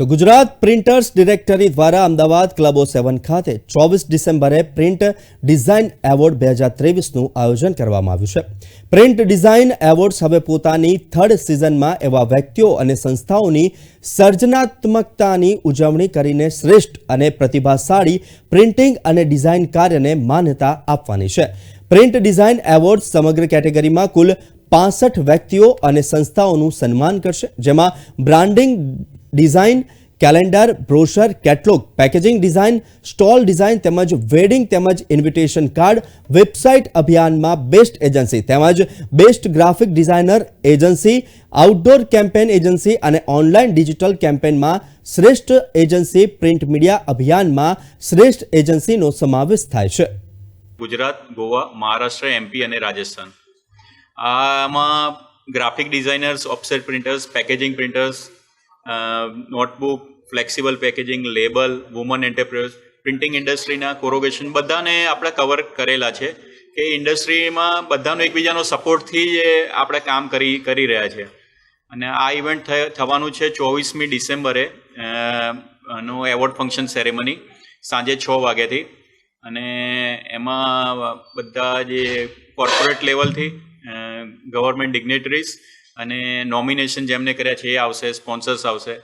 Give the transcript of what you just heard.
તો Gujarat printers directory દ્વારા અમદાવાદ ક્લબો સેવન ખાતે ચોવીસ ડિસેમ્બરે પ્રિન્ટ ડિઝાઇન એવોર્ડ બે હજાર ત્રેવીસનું આયોજન કરવામાં આવ્યું છે. પ્રિન્ટ ડિઝાઇન એવોર્ડ્સ હવે પોતાની થર્ડ સિઝનમાં એવા વ્યક્તિઓ અને સંસ્થાઓની સર્જનાત્મકતાની ઉજવણી કરીને શ્રેષ્ઠ અને પ્રતિભાશાળી પ્રિન્ટિંગ અને ડિઝાઇન કાર્યને માન્યતા આપવાની છે. પ્રિન્ટ ડિઝાઇન એવોર્ડ સમગ્ર કેટેગરીમાં કુલ પાસઠ વ્યક્તિઓ અને સંસ્થાઓનું સન્માન કરશે, જેમાં branding design, calendar, brochure, catalogue, packaging design, stall design તેમજ વેડિંગ તેમજ ઇન્વિટેશન કાર્ડ, વેબસાઇટ અભિયાનમાં બેસ્ટ એજન્સી તેમજ best graphic designer agency, outdoor campaign agency અને ઓનલાઈન ડિજિટલ કેમ્પેનમાં શ્રેષ્ઠ એજન્સી પ્રિન્ટ મીડિયા અભિયાનમાં શ્રેષ્ઠ એજન્સીનો સમાવેશ થાય છે. ગુજરાત, ગોવા, મહારાષ્ટ્ર, એમપી અને રાજસ્થાન. આમાં graphic designers, offset printers, packaging printers notebook flexible packaging label woman enterprise printing ઇન્ડસ્ટ્રીના corrugation બધાને આપણે કવર કરેલા છે કે ઇન્ડસ્ટ્રીમાં બધાનો એકબીજાનો સપોર્ટથી જ આપણે કામ કરી કરી રહ્યા છે. અને આ ઇવેન્ટ થવાનું છે ચોવીસમી ડિસેમ્બરે નો એવોર્ડ ફંક્શન સેરેમની સાંજે છ વાગ્યાથી. અને એમાં બધા જે કોર્પોરેટ લેવલથી ગવર્મેન્ટ ડિગ્નેટરીઝ અને નોમિનેશન જેમને કર્યા છે એ આવશે સ્પોન્સર્સ આવશે.